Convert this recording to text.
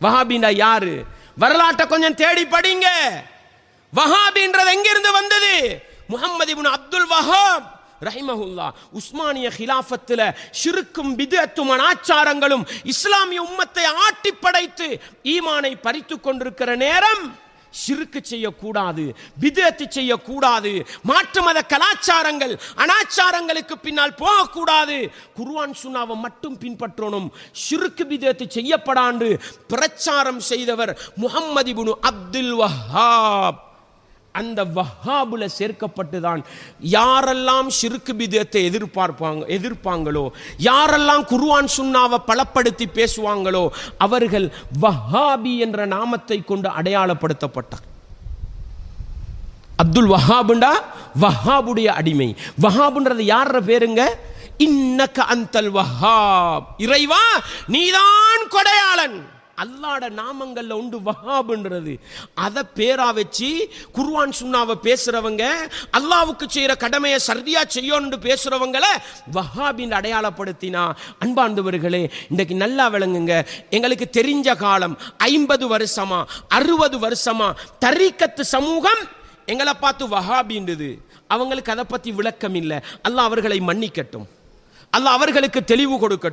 வஹாபின்னா யாரு? வரலாற்றை கொஞ்சம் தேடி படிங்க. வஹாபின்றது எங்கிருந்து வந்தது? முகமது இப்னு அப்துல் வஹாப் ரஹிமஹுல்லா. உஸ்மானிய ஹிலாஃபத்துல சிறுக்கும் பிதத்தும் அனாச்சாரங்களும் இஸ்லாமிய உம்மத்தை ஆட்டி படைத்து ஈமானை பறித்து கொண்டிருக்கிற நேரம் ஷிருக்கு செய்யக்கூடாது விதத்து செய்யக்கூடாது மாற்று மத கலாச்சாரங்கள் அனாச்சாரங்களுக்கு பின்னால் போகக்கூடாது. குருவான் சுனாவை மட்டும் பின்பற்றணும். ஷிருக்கு விதத்து செய்யப்படாண்டு பிரச்சாரம் செய்தவர் முகம்மதி அப்துல் வஹாப். அந்த வஹாபுல சேர்க்கப்பட்டுதான். யாரெல்லாம் ஷிருக்கு பிதத்தை எதிர்பார்ப்பாங்க எதிர்ப்பாங்களோ யாரெல்லாம் குருவான் சுண்ணாவை பலப்படுத்தி பேசுவாங்களோ அவர்கள் வஹாபி என்ற நாமத்தை கொண்டு அடையாளப்படுத்தப்பட்டார். அப்துல் வஹாபுண்டா? வஹாபுடைய அடிமை. வஹாபுன்றது யார பேருங்க? இன்னக்க அந்தல் வஹாப். இறைவா நீதான் கொடையாளன். அல்லாட நாமங்கள்ல உண்டு வஹாபுன்றது. அதை பேரா வச்சு குர்வான் சுண்ணாவை பேசுறவங்க அல்லாவுக்கு செய்யற கடமையை சரியா செய்யணும்னு பேசுறவங்கள வஹாபின் அடையாளப்படுத்தினா. அன்பார்ந்தவர்களே இன்றைக்கு நல்லா விளங்குங்க. எங்களுக்கு தெரிஞ்ச காலம் ஐம்பது வருஷமா அறுபது வருஷமா தரிக்கத்து சமூகம் எங்களை பார்த்து வஹாபின்றது. அவங்களுக்கு அதை பத்தி விளக்கம் இல்லை அல்லாஹ் அவர்களை மன்னிக்கட்டும். அல்லாஹ் அவர்களுக்கு தெளிவு கொடுக்கட்டும்.